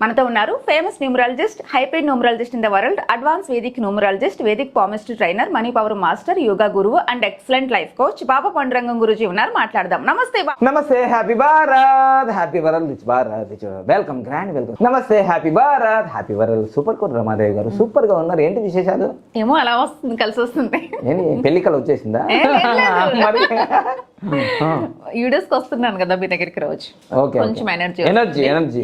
మనతో ఉన్నారు famous numerologist hybrid numerologist in the world advance Vedic numerologist Vedic palmist trainer money power master yoga గురువు and excellent life coach Baba Pandurangam Guruji ఉన్నారు. మాట్లాడదాం. నమస్తే నమస్తే happy Bharat happy world rich Bharat welcome grand welcome నమస్తే happy Bharat happy world super code Ramadevi గారు. సూపర్గా ఉన్నారు. ఏంటి విశేషాలు? ఏమో అలా వస్తుంది కలిసి వస్తుంది. ఏంటి పెళ్ళికలు వచ్చేసిందా. మరి? వీడియోస్కి వస్తున్నాను కదా మీ దగ్గరికి రోజు. ఓకే కొంచెం energy energy energy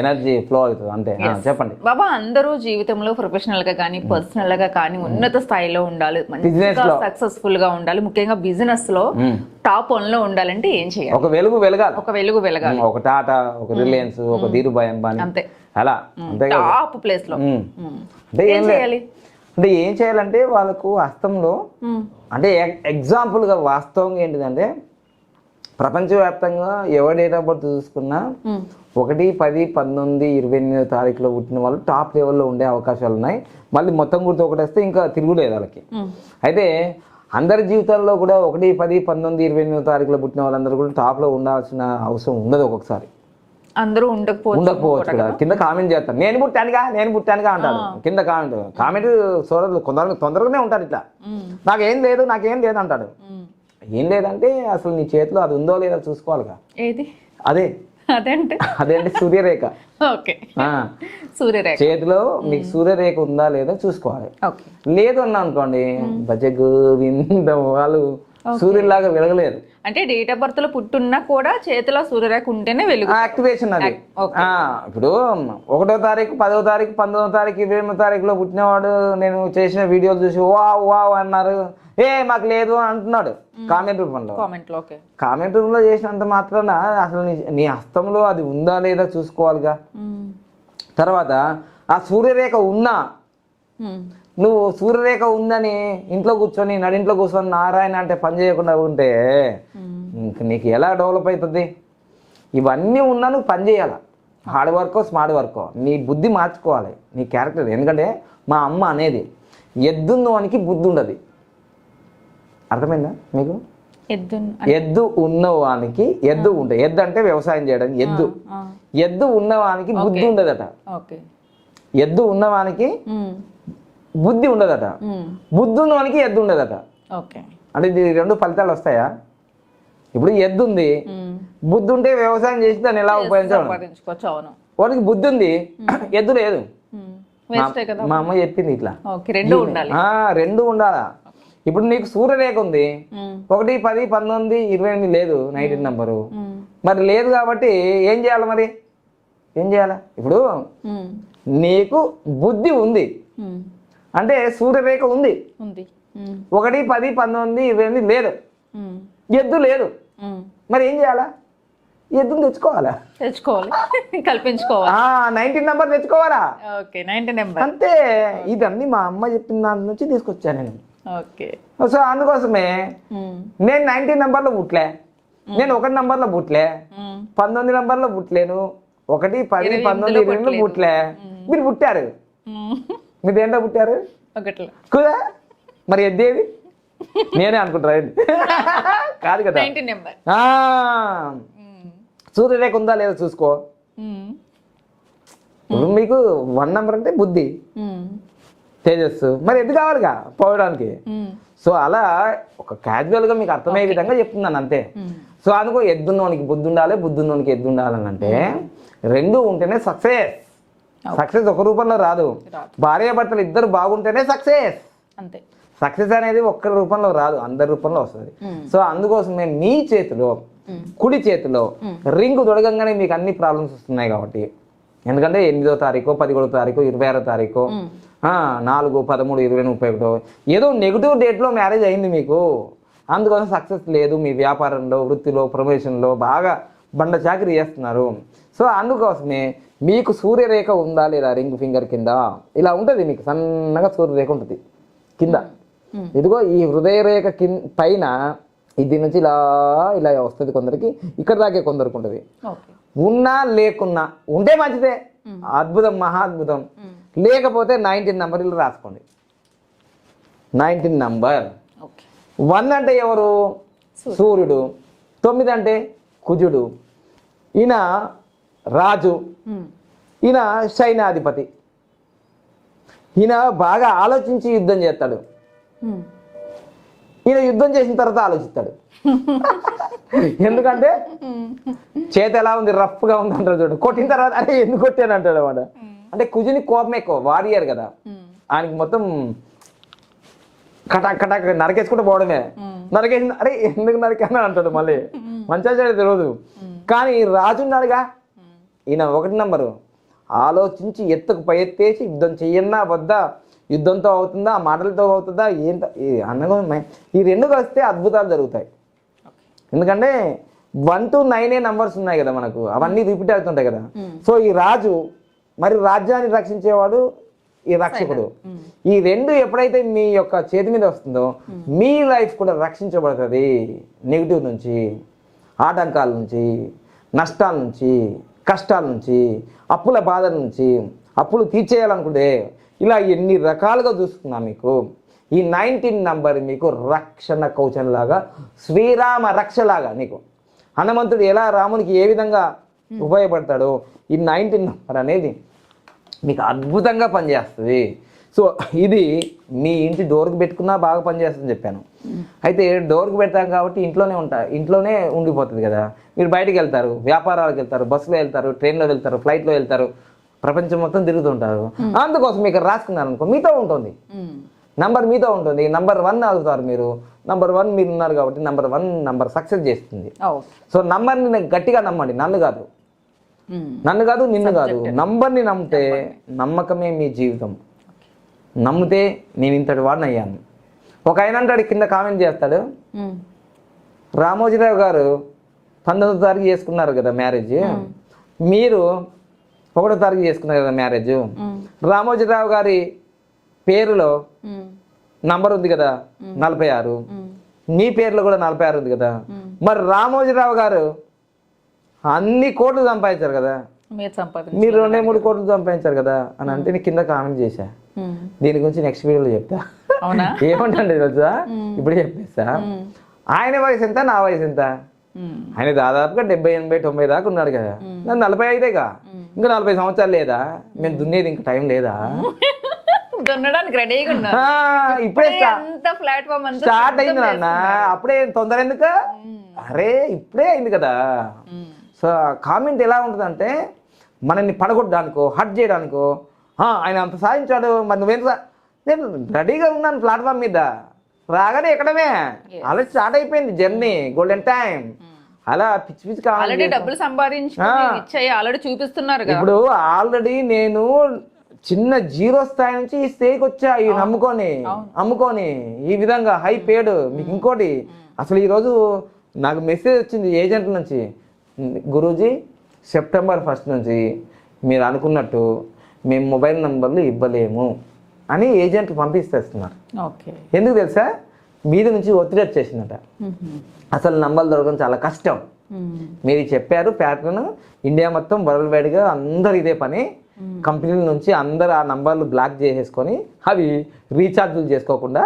energy flow అవుతుంది అంతే. చెప్పండి. బాబా అందరూ జీవితంలో ప్రొఫెషనల్గా కానీ పర్సనల్గా కానీ ఉన్నత స్థాయిలో ఉండాలి. లో. సక్సెస్ఫుల్గా ఉండాలి. ముఖ్యంగా బిజినెస్లో టాప్ వన్లో ఉండాలంటే ఏం చేయాలి? ఒక వెలుగు వెలగాలి. ఒక వెలుగు వెలగాలి. ఒక టాటా ఒక రిలయన్స్ ఒక ధీరుభాయ్ అంబానీ అంతే. అలా. అంతే టాప్ ప్లేస్లో. అంటే ఏం చేయాలి? అంటే ఏం చేయాలంటే వాళ్ళకు హస్తంలో. అంటే ఎగ్- ఎగ్జాంపుల్గా వాస్తవంగా ఏంటిదంటే ప్రపంచవ్యాప్తంగా ఎవరి డేట్ ఆఫ్ బర్త్ చూసుకున్నా. ఒకటి పది పంతొమ్మిది ఇరవై ఎనిమిదో తారీఖులో పుట్టిన వాళ్ళు టాప్ లెవెల్లో ఉండే అవకాశాలు ఉన్నాయి. మళ్ళీ మొత్తం గుర్తు ఒకటి వస్తే ఇంకా తిరుగులేదు వాళ్ళకి. అయితే అందరి జీవితాల్లో కూడా ఒకటి పది పంతొమ్మిది ఇరవై ఎనిమిదో తారీఖులో పుట్టిన వాళ్ళందరూ కూడా టాప్లో ఉండాల్సిన అవసరం ఉండదు ఒక్కొక్కసారి. అందరూ ఉండకపోవచ్చు ఉండకపోవచ్చు కూడా కింద. కామెంట్ చేస్తాను నేను పుట్టానుగా నేను పుట్టానుగా అంటారు. కింద కామెంట్ కామెంట్ చూడదు కొందరు తొందరగానే ఉంటారు ఇట్లా. నాకేం లేదు నాకేం లేదు అంటాడు. ఏం లేదంటే అసలు నీ చేతిలో అది ఉందో లేదో చూసుకోవాలిగా. ఏది? అదే. అదేంటే అదేంటి సూర్యరేఖ. ఓకే. సూర్యరేఖ. చేతిలో మీకు సూర్యరేఖ ఉందా లేదా చూసుకోవాలి. లేదు అన్నా అనుకోండి. భజ గోవిందం వాళ్ళు సూర్యులాగా వెలగలేదు. అంటే డేట్ ఆఫ్ బర్త్లో పుట్టున్నా కూడా చేతిలో సూర్యరేఖ ఉంటేనే వెలుగు. యాక్టివేషన్ అది. ఇప్పుడు ఒకటో తారీఖు పదో తారీఖు పంతొమ్మిదో తారీఖు ఇరవై ఎనిమిదో తారీఖులో పుట్టినవాడు నేను చేసిన వీడియోలు చూసి వా వా అన్నారు. ఏ మాకు లేదు అని అంటున్నాడు. కామెంట్ రూపంలో. కామెంట్లో ఓకే కామెంట్ రూమ్లో చేసినంత మాత్రాన అసలు నీ హస్తంలో అది ఉందా లేదా చూసుకోవాలిగా. ఉమ్. తర్వాత ఆ సూర్యరేఖ ఉన్నా ఉమ్. నువ్వు సూర్యరేఖ ఉందని ఇంట్లో కూర్చొని నడింట్లో కూర్చొని నారాయణ అంటే పని చేయకుండా ఉంటే నీకు ఎలా డెవలప్ అవుతుంది ఇవన్నీ ఉన్నా నువ్వు పని చేయాలి? హార్డ్ వర్కో స్మార్ట్ వర్కో? నీ బుద్ధి మార్చుకోవాలి నీ క్యారెక్టర్. ఎందుకంటే మా అమ్మ అనేది ఎద్దున్నవానికి బుద్ధి ఉండదు. అర్థమైందా మీకు? ఎద్దు ఎద్దు ఉన్నవానికి ఎద్దు ఉంటుంది. ఎద్దు అంటే వ్యవసాయం చేయడం ఎద్దు. ఎద్దు ఉన్నవానికి బుద్ధి ఉండదట. ఓకే. ఎద్దు ఉన్నవానికి. బుద్ధి ఉండదట. బుద్ధి ఉన్నవానికి ఎద్దు ఉండదట. ఓకే. అంటే ఇది రెండు ఫలితాలు వస్తాయా? ఇప్పుడు ఎద్దు ఉంది. బుద్ధి ఉంటే వ్యవసాయం చేసి దాన్ని ఎలా అవును. వాడికి బుద్ధి ఉంది ఎద్దు లేదు. మా అమ్మ చెప్పింది ఇట్లా. రెండు ఉండాలి. రెండు ఉండాలా? ఇప్పుడు నీకు సూర్యరేఖ ఉంది. ఒకటి పది పంతొమ్మిది ఇరవై ఎనిమిది లేదు నైన్టీన్ నంబరు. మరి లేదు కాబట్టి ఏం చేయాలి మరి? ఏం చేయాలి? ఇప్పుడు. నీకు బుద్ధి ఉంది. అంటే సూర్యరేఖ ఉంది. ఒకటి పది పంతొమ్మిది ఇరవై ఎనిమిది లేదు. ఎద్దు లేదు. మరి ఏం చేయాలా? ఎద్దును తెచ్చుకోవాలా? తెచ్చుకోవాలి. కల్పించుకోవాలి. నైన్టీన్ నెంబర్ తెచ్చుకోవాలా? Okay ninety number. అంతే. ఇదన్నీ మా అమ్మ చెప్పిన దాని నుంచి తీసుకొచ్చాను నేను. ఓకే. సో అందుకోసమే. నేను నైన్టీన్ నెంబర్లో పుట్టలే నేను ఒకటి నెంబర్లో పుట్టలే. పంతొమ్మిది నెంబర్లో పుట్టలేను. ఒకటి పది పంతొమ్మిది ఇరవై ఎనిమిది పుట్టలే మీరు పుట్టారు. మీరు ఏంటో పుట్టారు కుదా? మరి ఎద్దేది నేనే అనుకుంటారా? కాదు కదా. సూర్యరేఖ ఉందా లేదా చూసుకో. మీకు వన్ నెంబర్ అంటే బుద్ధి. తేజస్సు. మరి ఎద్దు కావాలిగా? పోవడానికి. సో అలా ఒక క్యాజువల్గా మీకు అర్థమయ్యే విధంగా చెప్తున్నాను అంతే. సో అందుకో ఎద్దున్నోనికి బుద్ధి ఉండాలి బుద్ధి ఉన్నోనికి ఎద్దు ఉండాలని అంటే రెండు ఉంటేనే సక్సెస్ సక్సెస్ ఒక రూపంలో రాదు. రాదు. భార్య భర్తలు ఇద్దరు బాగుంటేనే సక్సెస్ అంతే. సక్సెస్ అనేది ఒక్క రూపంలో రాదు అందరి రూపంలో వస్తుంది. సో అందుకోసమే మీ చేతిలో మ్మ్. కుడి చేతిలో రింగ్ దొడగంగానే మీకు అన్ని ప్రాబ్లమ్స్ వస్తున్నాయి కాబట్టి. ఎందుకంటే ఎనిమిదో తారీఖు పదిహేడో తారీఖు ఇరవై ఆరో తారీఖు ఆ, నాలుగు పదమూడు ఇరవై ముప్పై ఒకటో ఏదో నెగిటివ్ డేట్లో మ్యారేజ్ అయింది మీకు. అందుకోసం సక్సెస్ లేదు మీ వ్యాపారంలో వృత్తిలో ప్రమోషన్లో బాగా బండ చాకరీ చేస్తున్నారు. సో అందుకోసమే మీకు సూర్యరేఖ ఉందా లేదా రింగ్ ఫింగర్ కింద? ఇలా ఉంటుంది మీకు సన్నగా సూర్యరేఖ ఉంటుంది కింద. ఇదిగో ఈ హృదయ రేఖ కింద పైన ఇది నుంచి ఇలా ఇలా వస్తుంది కొందరికి ఇక్కడ దాకే కొందరికి ఉంటుంది. ఉన్నా లేకున్నా ఉంటే మంచిదే. అద్భుతం మహా అద్భుతం. లేకపోతే నైన్టీన్ నంబర్ ఇలా రాసుకోండి. Nineteen number. వన్ అంటే ఎవరు? సూర్యుడు. తొమ్మిది అంటే కుజుడు. ఈయన రాజు. ఈయన సైన్యాధిపతి. ఈయన బాగా ఆలోచించి యుద్ధం చేస్తాడు. ఈయన యుద్ధం చేసిన తర్వాత ఆలోచిస్తాడు. ఎందుకంటే చేతి ఎలా ఉంది రఫ్గా ఉంది అంటాడు చూడు. కొట్టిన తర్వాత అరే ఎందుకు కొట్టాను అంటాడు అనమాట అంటే కుజుని కోపం ఎక్కువ వారియర్ కదా. ఆయనకి మొత్తం కటాక్ కటాక్ నరకేసుకుంటూ పోవడమే. నరకేసి అరే ఎందుకు నరికాను అంటాడు మళ్ళీ. మంచిగా తెలియదు కానీ రాజు ఉన్నాడుగా. ఈయన ఒకటి నంబరు. ఆలోచించి ఎత్తుకు పై ఎత్తేసి యుద్ధం చెయ్యన్నా వద్దా? యుద్ధంతో అవుతుందా? మాటలతో అవుతుందా? ఏంట ఈ అన్నగా ఈ రెండు కలిస్తే అద్భుతాలు జరుగుతాయి. ఎందుకంటే వన్ టు నైన్ ఏ నంబర్స్ ఉన్నాయి కదా మనకు. అవన్నీ రిపీట్ అవుతుంటాయి కదా. సో ఈ రాజు మరి రాజ్యాన్ని రక్షించేవాడు ఈ రక్షకుడు. ఈ రెండు ఎప్పుడైతే మీ యొక్క చేతి మీద వస్తుందో మీ లైఫ్ కూడా రక్షించబడుతుంది. నెగిటివ్ నుంచి ఆటంకాల నుంచి నష్టాల నుంచి. కష్టాల నుంచి అప్పుల బాధల నుంచి అప్పులు తీర్చేయాలనుకుంటే ఇలా ఎన్ని రకాలుగా చూస్తున్నా మీకు. ఈ నైన్టీన్ నంబర్ మీకు రక్షణ కవచంలాగా శ్రీరామ రక్షలాగా నీకు. హనుమంతుడు ఎలా రామునికి ఏ విధంగా ఉపయోగపడతాడో ఈ నైన్టీన్ నంబర్ అనేది మీకు అద్భుతంగా పనిచేస్తుంది. సో ఇది మీ ఇంటి డోర్కి పెట్టుకున్నా బాగా పనిచేస్తుందని చెప్పాను. అయితే డోర్కి పెడతాం కాబట్టి ఇంట్లోనే ఉంటా ఇంట్లోనే ఉండిపోతుంది కదా. మీరు బయటికి వెళ్తారు వ్యాపారాలకు వెళ్తారు బస్సులో వెళ్తారు ట్రైన్లో వెళ్తారు ఫ్లైట్లో వెళ్తారు ప్రపంచం మొత్తం తిరుగుతుంటారు అందుకోసం మీకు రాసుకున్నారు అనుకో మీతో ఉంటుంది. నంబర్ మీతో ఉంటుంది. నంబర్ వన్ అవుతారు మీరు. నంబర్ వన్ మీరు ఉన్నారు కాబట్టి నంబర్ వన్ నంబర్ సక్సెస్ చేస్తుంది. సో నంబర్ని గట్టిగా నమ్మండి. నన్ను కాదు. నన్ను కాదు నిన్ను కాదు. నంబర్ని నమ్మితే నమ్మకమే మీ జీవితం. నమ్మితే నేను ఇంతటి వాడిని అయ్యాను. ఒక ఆయన అంటాడు కింద కామెంట్ చేస్తాడు. రామోజీరావు గారు పంతొమ్మిదో తారీఖు చేసుకున్నారు కదా మ్యారేజ్. మీరు ఒకటో తారీఖు చేసుకున్నారు కదా మ్యారేజ్. రామోజీరావు గారి పేరులో. నంబర్ ఉంది కదా నలభై ఆరు. మీ పేరులో కూడా నలభై ఆరు ఉంది కదా. మరి రామోజీరావు గారు అన్ని కోట్లు సంపాదించారు కదా. మీరు రెండే మూడు కోట్లు సంపాదించారు కదా అని అంటే నేను కింద కామెంట్ చేశా. ఉమ్. దీని గురించి నెక్స్ట్ వీడియోలో చెప్తా. ఏమంటండి తెలుసా? ఇప్పుడు చెప్పేస్తా. ఆయన వయసు ఎంత? నా వయసు ఎంత. ఆయన దాదాపుగా డెబ్బై ఎనభై తొంభై దాకా ఉన్నాడు కదా. నాకు నలభై ఐదేగా. ఇంకా నలభై సంవత్సరాలు లేదా? మేము దున్నేది ఇంకా టైం లేదా? దున్నడానికి రెడీగా ఇప్పుడే ప్లాట్ఫామ్ స్టార్ట్ అయింది నాన్న. అప్పుడే తొందర ఎందుకు? అరే ఇప్పుడే అయింది కదా. సో కామెంట్ ఎలా ఉంటుందంటే మనల్ని పడగొట్టడానికో హట్ చేయడానికో "ఆ, ఆయన అంత సాధించాడు. మరి నువ్వేం సా-" నేను రెడీగా ఉన్నాను ప్లాట్ఫామ్ మీద. రాగానే ఎక్కడమే? అలా స్టార్ట్ అయిపోయింది జర్నీ గోల్డెన్ టైం అలా పిచ్చి పిచ్చి కావాలి ఆల్రెడీ డబ్బులు ఇచ్చాయి ఆల్రెడీ చూపిస్తున్నారు ఇప్పుడు ఆల్రెడీ నేను చిన్న జీరో స్థాయి నుంచి ఈ స్థాయికి వచ్చా ఈ నమ్ముకొని అమ్ముకొని ఈ విధంగా హై పేడ్. మీకు ఇంకోటి అసలు ఈరోజు నాకు మెసేజ్ వచ్చింది ఏజెంట్ నుంచి. గురూజీ సెప్టెంబర్ ఫస్ట్ నుంచి మీరు అనుకున్నట్టు మేము మొబైల్ నంబర్లు ఇవ్వలేము అని ఏజెంట్ పంపిస్తేస్తున్నారు. ఓకే. ఎందుకు తెలుసా? మీద నుంచి ఒత్తిడి వచ్చేసిందట. అసలు నంబర్లు దొరకడం చాలా కష్టం. మీరు చెప్పారు ప్యాటర్న్ ఇండియా మొత్తం వరల్డ్ వైడ్గా అందరు ఇదే పని. కంపెనీల నుంచి అందరు ఆ నంబర్లు బ్లాక్ చేసేసుకొని అవి రీఛార్జ్లు చేసుకోకుండా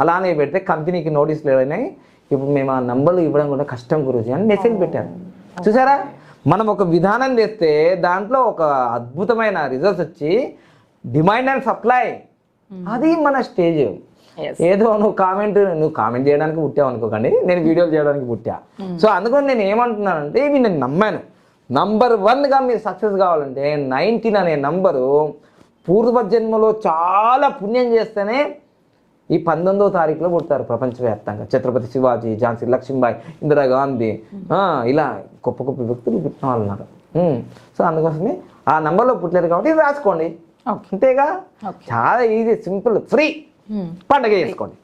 అలానే పెడితే కంపెనీకి నోటీసులు ఏమైనాయి ఇప్పుడు మేము ఆ నంబర్లు ఇవ్వడం కూడా కష్టం గురించి అని మెసేజ్ పెట్టారు. చూసారా? మనం ఒక విధానం చేస్తే దాంట్లో ఒక అద్భుతమైన రిజల్ట్స్ వచ్చి డిమాండ్ అండ్ సప్లై అది మన స్టేజ్. ఏదో నువ్వు కామెంట్ నువ్వు కామెంట్ చేయడానికి పుట్టావు అనుకోకండి. నేను వీడియోలు చేయడానికి పుట్టా. సో అందుకని నేను ఏమంటున్నానంటే ఇవి నేను నమ్మాను. నంబర్ వన్గా మీరు సక్సెస్ కావాలంటే నైన్టీన్ అనే నంబరు పూర్వ జన్మలో చాలా పుణ్యం చేస్తేనే ఈ పంతొమ్మిదో తారీఖులో పుడతారు ప్రపంచవ్యాప్తంగా. ఛత్రపతి శివాజీ ఝాన్సీ లక్ష్మీబాయి ఇందిరాగాంధీ ఇలా గొప్ప గొప్ప వ్యక్తులు పుట్టిన వాళ్ళు ఉన్నారు. సో అందుకోసమే ఆ నంబర్లో పుట్టలేరు కాబట్టి ఇది రాసుకోండి. అంతేగా. చాలా ఈజీ సింపుల్ ఫ్రీ పండగ చేసుకోండి.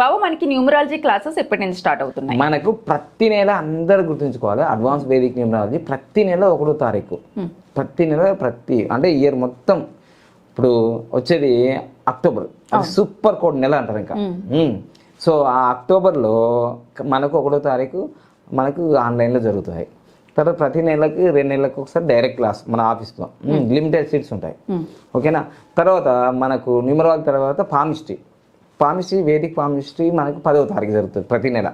బాబు మనకి న్యూమరాలజీ క్లాసెస్ ఎప్పటి నుంచి స్టార్ట్ అవుతున్నాయి? మనకు ప్రతి నెల అందరు గుర్తుంచుకోవాలి. అడ్వాన్స్ వేదిక న్యూమరాలజీ ప్రతి నెల ఒకటో తారీఖు. ప్రతి నెల ప్రతి అంటే ఇయర్ మొత్తం ఇప్పుడు వచ్చేది అక్టోబర్. అది సూపర్ కోడ్ నెల అంటారు ఇంకా. సో ఆ అక్టోబర్లో మనకు ఒకటో తారీఖు మనకు ఆన్లైన్లో జరుగుతాయి. తర్వాత ప్రతి నెలకి రెండు నెలలకు ఒకసారి డైరెక్ట్ క్లాస్ మన ఆఫీస్లో. లిమిటెడ్ సీట్స్ ఉంటాయి. ఓకేనా? తర్వాత మనకు న్యూమరాలజీ తర్వాత పామిస్ట్రీ పామిస్ట్రీ వేదిక్ పామిస్ట్రీ మనకు పదవ తారీఖు జరుగుతుంది ప్రతి నెల.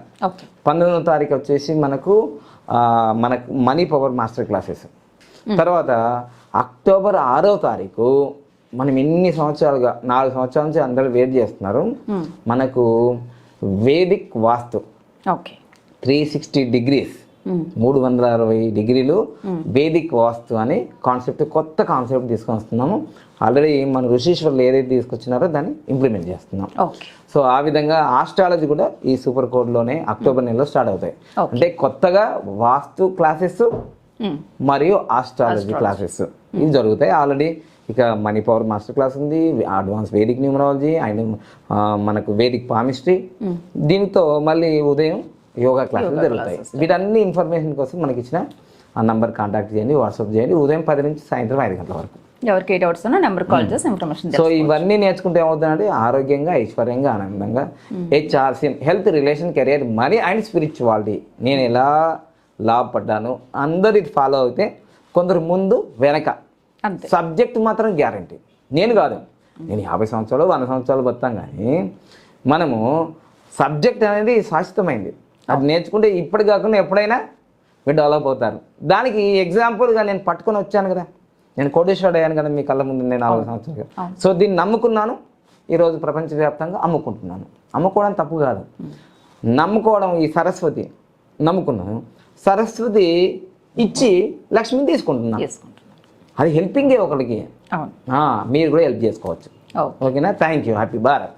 పంతొమ్మిదవ తారీఖు వచ్చేసి మనకు మనకు మనీ పవర్ మాస్టర్ క్లాసెస్. తర్వాత అక్టోబర్ ఆరో తారీఖు మనం ఎన్ని సంవత్సరాలుగా నాలుగు సంవత్సరాల నుంచి అందరూ వెయిట్ చేస్తున్నారు. మనకు Vedic vastu okay. Three sixty degrees మూడు వందల అరవై డిగ్రీలు వేదిక్ వాస్తు అని కాన్సెప్ట్ కొత్త కాన్సెప్ట్ తీసుకొని వస్తున్నాము. ఆల్రెడీ మన ఋషీశ్వర్లు ఏదైతే తీసుకొచ్చినారో దాన్ని ఇంప్లిమెంట్ చేస్తున్నాం. సో ఆ విధంగా ఆస్ట్రాలజీ కూడా ఈ సూపర్ కోడ్లోనే అక్టోబర్ నెలలో స్టార్ట్ అవుతాయి. అంటే కొత్తగా వాస్తు క్లాసెస్ మరియు ఆస్ట్రాలజీ క్లాసెస్ ఇవి జరుగుతాయి. ఆల్రెడీ ఇక మనీ పవర్ మాస్టర్ క్లాస్ ఉంది అడ్వాన్స్ వేదిక్ న్యూమరాలజీ అండ్ మనకు వేదిక్ పామిస్ట్రీ. దీంతో మళ్ళీ ఉదయం యోగా క్లాసులు జరుగుతాయి. వీటన్ని ఇన్ఫర్మేషన్ కోసం మనకి ఇచ్చిన ఆ నంబర్ కాంటాక్ట్ చేయండి వాట్సాప్ చేయండి. ఉదయం పది నుంచి సాయంత్రం ఐదు గంటల వరకు. ఎవరికి ఏ డౌట్స్ ఉన్నా నెంబర్ కాల్ చేసి ఇన్ఫర్మేషన్ సో ఇవన్నీ నేర్చుకుంటే ఏమవుతుందంటే ఆరోగ్యంగా ఐశ్వర్యంగా ఆనందంగా HRCM health relation career money and spirituality. నేను ఎలా లాభపడ్డాను అందరు ఫాలో అయితే కొందరు ముందు వెనక. సబ్జెక్ట్ మాత్రం గ్యారంటీ. నేను కాదు. నేను యాభై సంవత్సరాలు వంద సంవత్సరాలు బతాం కానీ మనము సబ్జెక్ట్ అనేది శాశ్వతమైంది. అది నేర్చుకుంటే ఇప్పటి కాకుండా ఎప్పుడైనా మీరు డెవలప్ అవుతారు. దానికి ఎగ్జాంపుల్గా నేను పట్టుకొని వచ్చాను కదా. నేను కోటేశ్వరుడు అయ్యాను కదా మీ కళ్ళ ముందు నేను నాలుగు సంవత్సరాలుగా సో దీన్ని నమ్ముకున్నాను. ఈరోజు ప్రపంచవ్యాప్తంగా అమ్ముకుంటున్నాను. అమ్ముకోవడం తప్పు కాదు. నమ్ముకోవడం ఈ సరస్వతి. నమ్ముకున్నాను. సరస్వతి ఇచ్చి లక్ష్మిని తీసుకుంటున్నాను. అది హెల్పింగే ఒకరికి మీరు కూడా హెల్ప్ చేసుకోవచ్చు. ఓకే. ఓకేనా? Thank you. హ్యాపీ భారత్.